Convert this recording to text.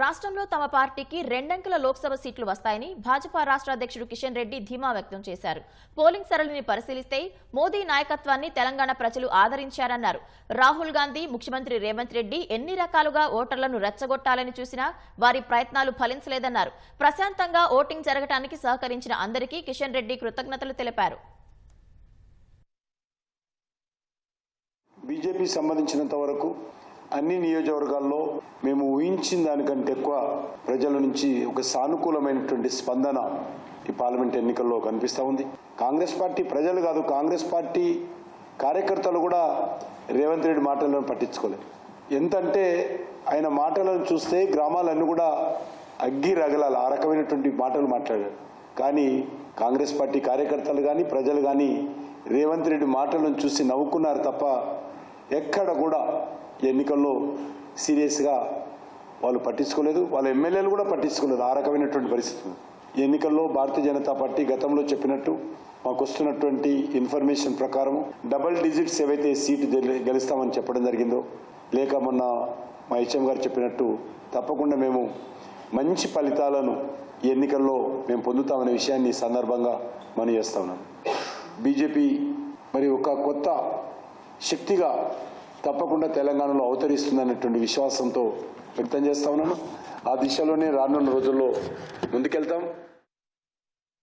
రాష్ట్రంలో తమ పార్టీకి రెండంకెల లోక్సభ సీట్లు వస్తాయని భాజపా రాష్ట్ర అధ్యక్షుడు కిషన్ రెడ్డి ధీమా వ్యక్తం చేశారు. పోలింగ్ సరళిని పరిశీలిస్తే మోదీ నాయకత్వాన్ని తెలంగాణ ప్రజలు ఆదరించారన్నారు. రాహుల్ గాంధీ ముఖ్యమంత్రి రేవంత్ రెడ్డి ఎన్ని రకాలుగా ఓటర్లను రెచ్చగొట్టాలని చూసినా వారి ప్రయత్నాలు ఫలించలేదన్నారు. ప్రశాంతంగా ఓటింగ్ జరగటానికి సహకరించిన అందరికీ కిషన్ రెడ్డి కృతజ్ఞతలు తెలిపారు. బీజేపీ సంబంధించినంత వరకు అన్ని నియోజకవర్గాల్లో మేము ఊహించిన దానికంటే ఎక్కువ ప్రజల నుంచి ఒక సానుకూలమైనటువంటి స్పందన ఈ పార్లమెంట్ ఎన్నికల్లో కనిపిస్తూ ఉంది. కాంగ్రెస్ పార్టీ ప్రజలు కాదు కాంగ్రెస్ పార్టీ కార్యకర్తలు కూడా రేవంత్ రెడ్డి మాటలను పట్టించుకోలేదు. ఎంతంటే ఆయన మాటలను చూస్తే గ్రామాలన్నీ కూడా అగ్గి రగలాలి ఆ రకమైనటువంటి మాటలు మాట్లాడారు. కానీ కాంగ్రెస్ పార్టీ కార్యకర్తలు కానీ ప్రజలు కానీ రేవంత్ రెడ్డి మాటలను చూసి నవ్వుకున్నారు తప్ప ఎక్కడ కూడా ఎన్నికల్లో సీరియస్గా వాళ్ళు పట్టించుకోలేదు వాళ్ళ ఎమ్మెల్యేలు కూడా పట్టించుకోలేదు ఆ రకమైనటువంటి పరిస్థితి. ఎన్నికల్లో భారతీయ జనతా పార్టీ గతంలో చెప్పినట్టు మాకు వస్తున్నటువంటి ఇన్ఫర్మేషన్ ప్రకారం డబల్ డిజిట్స్ ఏవైతే సీటు గెలి- గెలుస్తామని చెప్పడం జరిగిందో లేక మొన్న మా హెచ్ఎం గారు చెప్పినట్టు తప్పకుండా మేము మంచి ఫలితాలను ఎన్నికల్లో మేము పొందుతామనే విషయాన్ని సందర్భంగా మనం చేస్తా ఉన్నాం. బీజేపీ మరి ఒక కొత్త శక్తిగా తప్పకుండా తెలంగాణలో అవతరిస్తుందనేటువంటి విశ్వాసంతో వ్యక్తం చేస్తా ఉన్నాను. ఆ దిశలోనే రానున్న రోజుల్లో ముందుకెళ్తాం.